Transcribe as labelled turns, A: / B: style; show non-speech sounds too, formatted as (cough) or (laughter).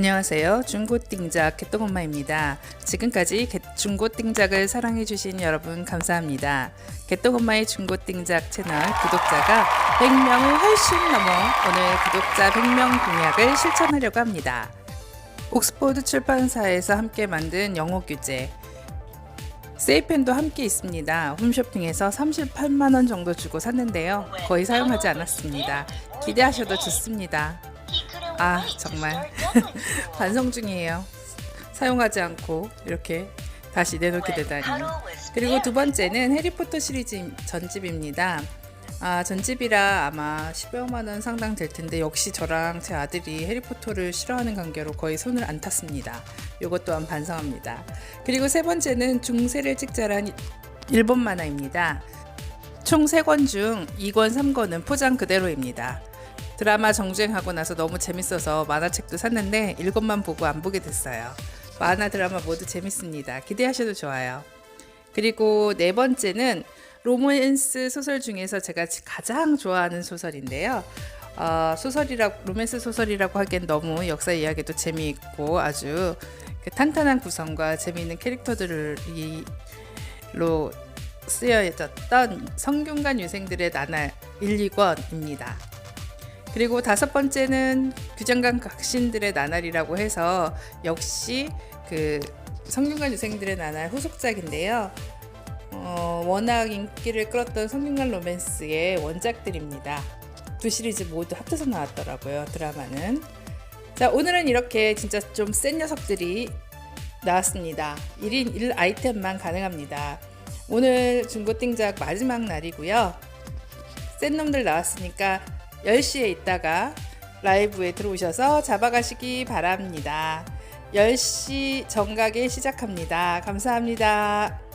A: 안녕하세요. 중고띵작 개똥엄마입니다. 지금까지 개- 중고띵작을 사랑해주신 여러분 감사합니다. 개똥엄마의 중고띵작 채널 구독자가 100명을 훨씬 넘어 오늘 구독자 100명 공약을 실천하려고 합니다. 옥스포드 출판사에서 함께 만든 영어 규제 세이펜도 함께 있습니다. 홈쇼핑에서 38만원 정도 주고 샀는데요. 거의 사용하지 않았습니다. 기대하셔도 좋습니다. 아, 정말. (laughs) 반성 중이에요. 사용하지 않고 이렇게 다시 내놓게 되다니. 그리고 두 번째는 해리포터 시리즈 전집입니다. 아, 전집이라 아마 10여만 원 상당 될 텐데 역시 저랑 제 아들이 해리포터를 싫어하는 관계로 거의 손을 안 탔습니다. 요것 또한 반성합니다. 그리고 세 번째는 중세를 찍자란 일본 만화입니다. 총 3권 중 2권, 3권은 포장 그대로입니다. 드라마 정주행하고 나서 너무 재밌어서 만화책도 샀는데 1권만 보고 안 보게 됐어요. 만화 드라마 모두 재밌습니다. 기대하셔도 좋아요. 그리고 네 번째는 로맨스 소설 중에서 제가 가장 좋아하는 소설인데요. 어, 소설이라 로맨스 소설이라고 하기엔 너무 역사 이야기도 재미있고 아주 그 탄탄한 구성과 재미있는 캐릭터들로 쓰여졌던 성균관 유생들의 나날 1, 2권입니다. 그리고 다섯 번째는 규장관 각신들의 나날이라고 해서 역시 그 성균관 유생들의 나날 후속작인데요. 어, 워낙 인기를 끌었던 성균관 로맨스의 원작들입니다. 두 시리즈 모두 합쳐서 나왔더라고요. 드라마는. 자, 오늘은 이렇게 진짜 좀 센 녀석들이 나왔습니다. 1인 1 아이템만 가능합니다. 오늘 중고띵작 마지막 날이고요. 센 놈들 나왔으니까 10시에 있다가 라이브에 들어오셔서 잡아가시기 바랍니다. 10시 정각에 시작합니다. 감사합니다.